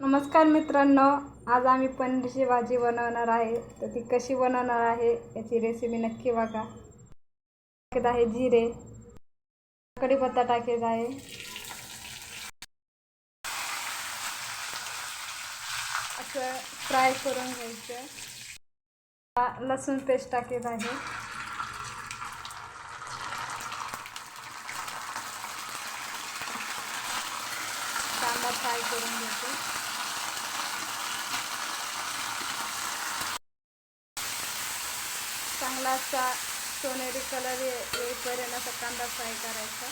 नमस्कार मित्रांनो आज आम्ही पनीरची भाजी बनवणार आहे. तर ती कशी बनवणार आहे याची रेसिपी नक्की बघा. टाकत आहे जिरे. कढीपत्ता टाकत आहे. असं फ्राय करून घ्यायचं. लसूण पेस्ट टाकत आहे. कांदा फ्राय करून घ्यायचं. चांगला असा सोनेरी कलर येईपर्यंत असा कांदा फ्राय करायचा.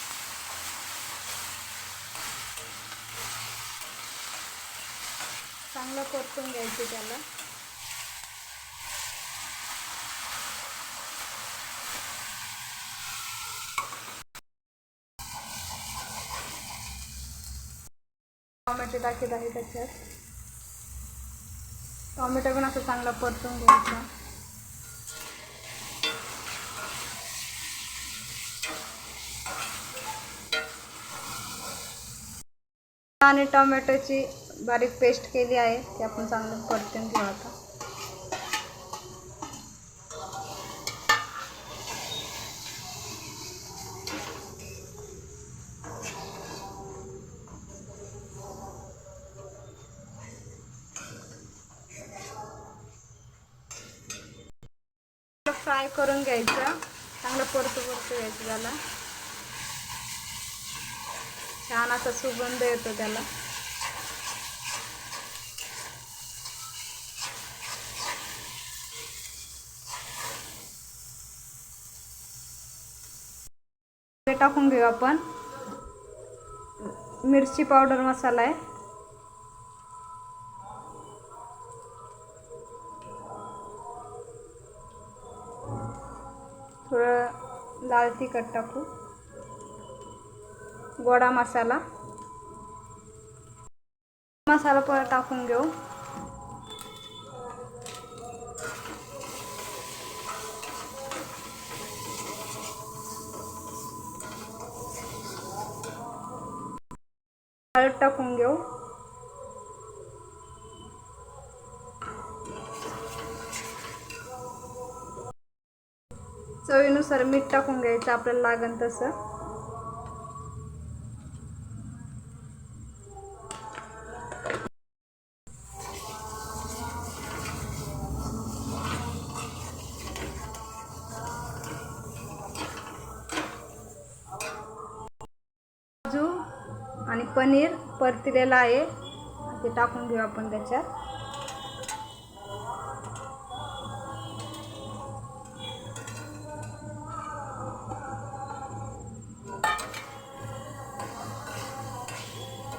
चांगलं परतून घ्यायचं त्याला. टॉमॅटो टाकत आहे त्याच्यात. टॉमॅटो पण असं चांगला परतून घ्यायचा. आणि टोमॅटोची बारीक पेस्ट केली आहे ती आपण चांगलं परतून घेऊ आता. फ्राय करून घ्यायचं चांगलं परतू परतू घ्यायचं त्याला. छान असा सुगंध येतो त्याला. टाकून घेऊ आपण. मिरची पावडर मसाला आहे. थोडं लाल तिखट टाकू. गोडा मसाला. मसाला परत टाकून घेऊ. हळद टाकून घेऊ. चवीनुसार मीठ टाकून घ्यायचं आपल्याला लागन तसं. आणि पनीर परतिलेलं आहे. ते टाकून घेऊ आपण त्याच्यात.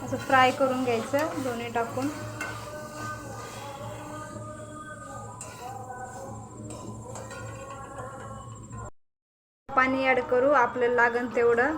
असं फ्राय करून घ्यायचं दोन्ही टाकून. पाणी ॲड करू आपल्याला लागन तेवढं.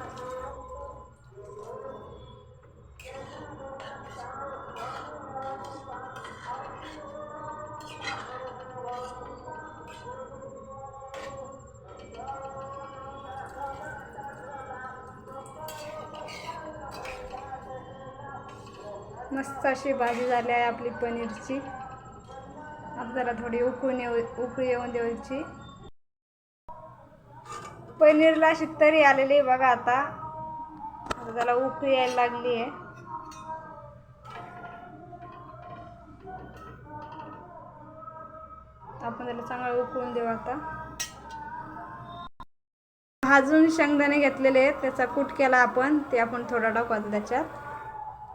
मस्त अशी भाजी झाली आहे आपली पनीरची. आपल्याला थोडी उकळून येऊ उकळी येऊन द्यायची. पनीरला अशी तरी आलेली आहे बघा आता. आता त्याला उकळी यायला लागली आहे. आपण त्याला चांगलं उकळून देऊ आता. भाजून शेंगदाणे घेतलेले आहेत त्याचा कूट केला आपण ते आपण थोडा टाकू आता त्याच्यात.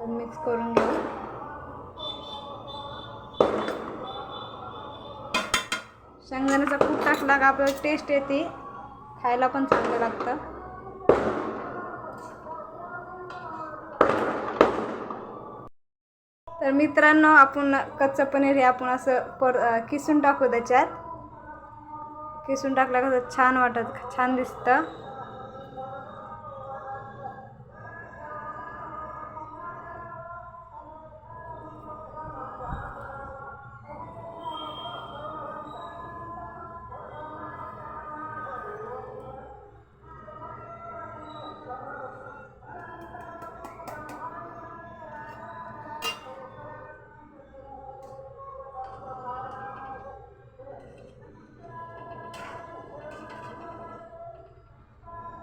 मिक्स करून घेऊ. शेंगदाण्याचा खूप टाकला का आपल्याला टेस्ट येते. खायला पण चांगलं लागतं. तर मित्रांनो आपण कच्चं पनीर हे आपण असं पर किसून टाकू त्याच्यात. किसून टाकलं कसं छान वाटत छान दिसतं.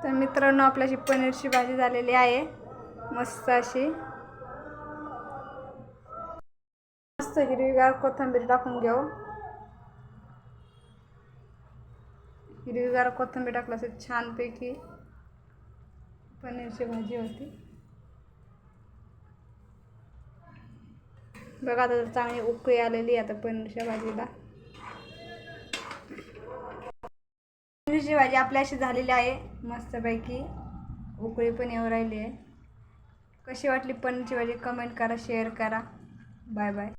तर मित्रांनो आपल्याशी पनीरची भाजी झालेली आहे. मस्त अशी. मस्त हिरवीगार कोथिंबीर टाकून घेऊ. हिरवीगार कोथिंबीर टाकलं असं छानपैकी. पनीरची भाजी होती. बघा आता चांगली उकळी आलेली आहे आता पनीरच्या भाजीला. पनीरची भाजी आपल्या अशी झालेली आहे मस्तपैकी. उकळी पण येऊ राहिली आहे. कशी वाटली पनीरची भाजी कमेंट करा शेअर करा. Bye bye